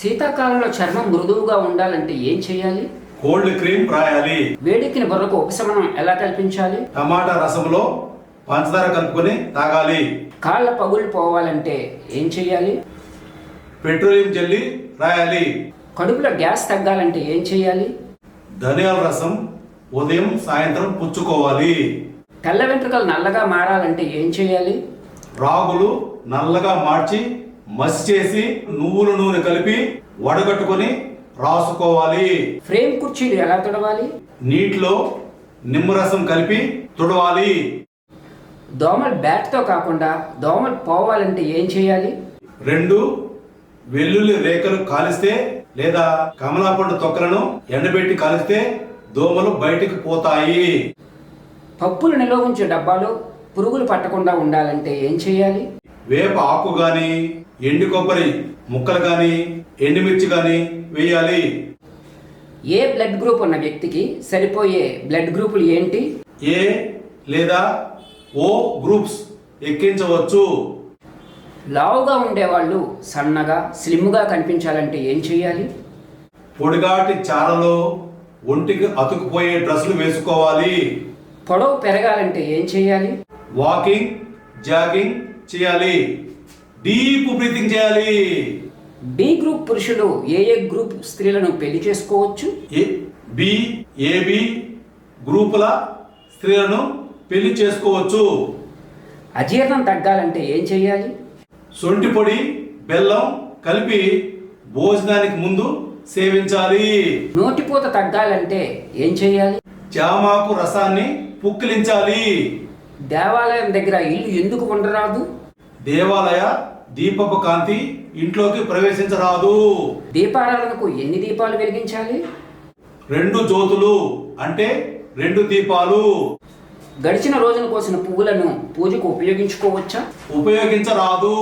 శీతాకాలంలో చర్మం మృదువుగా ఉండాలంటే ఏం చేయాలి? కోల్డ్ క్రీమ్ రాయాలి. వేడెక్కిన బుర్రకు ఉపశమనం ఎలా కల్పించాలి? టమాటా రసంలో పంచదార కలుపుకొని తాగాలి. కాళ్ళ పగులు పోవాలంటే ఏం చేయాలి? పెట్రోలియం జల్లి రాయాలి. కడుపులో గ్యాస్ తగ్గాలంటే ఏం చేయాలి? ధనియాల రసం ఉదయం సాయంత్రం పుచ్చుకోవాలి. తెల్ల వెంట్రుకలు నల్లగా మారాలంటే ఏం చేయాలి? రాగులు నల్లగా మార్చి మసి చేసి నువ్వుల నూనె కలిపి వడగట్టుకొని రాసుకోవాలి. ఫ్రేమ్ కుర్చీలు ఎలా తుడవాలి? నీటిలో నిమ్మరసం కలిపి తుడవాలి. దోమలు బ్యాట్తో కాకుండా దోమలు పోవాలంటే ఏం చేయాలి? రెండు వెల్లుల్లి రేఖలు కాలిస్తే లేదా కమలాపండు తొక్కలను ఎండబెట్టి కాలిస్తే దోమలు బయటికి పోతాయి. పప్పులు నిల్వ ఉంచే డబ్బాలో పురుగులు పట్టకుండా ఉండాలంటే ఏం చేయాలి? వేప ఆకు గాని ఎండు కొబ్బరి ముక్కలు గాని ఎండుమిర్చి గాని వేయాలి. ఏ బ్లడ్ గ్రూప్ ఉన్న వ్యక్తికి సరిపోయే బ్లడ్ గ్రూపులు ఏంటి? ఏ లేదా ఓ గ్రూప్స్ ఎక్కించవచ్చు. లావుగా ఉండేవాళ్ళు సన్నగా స్లిమ్గా కనిపించాలంటే ఏం చేయాలి పొడిగాటి చారలో ఒంటికి అతుకుపోయే డ్రెస్సులు వేసుకోవాలి. పొడవు పెరగాలంటే ఏం చేయాలి వాకింగ్ జాగింగ్ చేయాలి. డీప్ బ్రీతింగ్ చేయాలి. బి గ్రూప్ పురుషులు ఏ ఏ గ్రూప్ స్త్రీలను పెళ్ళి చేసుకోవచ్చు? ఏ బి ఏబి గ్రూపుల స్త్రీలను పెళ్ళి చేసుకోవచ్చు. అజీర్ణం తగ్గాలంటే ఏం చేయాలి? సొంటి పొడి బెల్లం కలిపి భోజనానికి ముందు సేవించాలి. నోటిపూత తగ్గాలంటే ఏం చేయాలి? జామాకు రసాన్ని పుక్కిలించాలి. దేవాలయం దగ్గర ఇల్లు ఎందుకు ఉండరాదు? దేవాలయ దీపపు కాంతి ఇంట్లోకి ప్రవేశించరాదు. దీపారాధనకు ఎన్ని దీపాలు వెలిగించాలి? రెండు జ్యోతులు అంటే రెండు దీపాలు. గడిచిన రోజున కోసిన పువ్వులను పూజకు ఉపయోగించుకోవచ్చా? ఉపయోగించరాదు.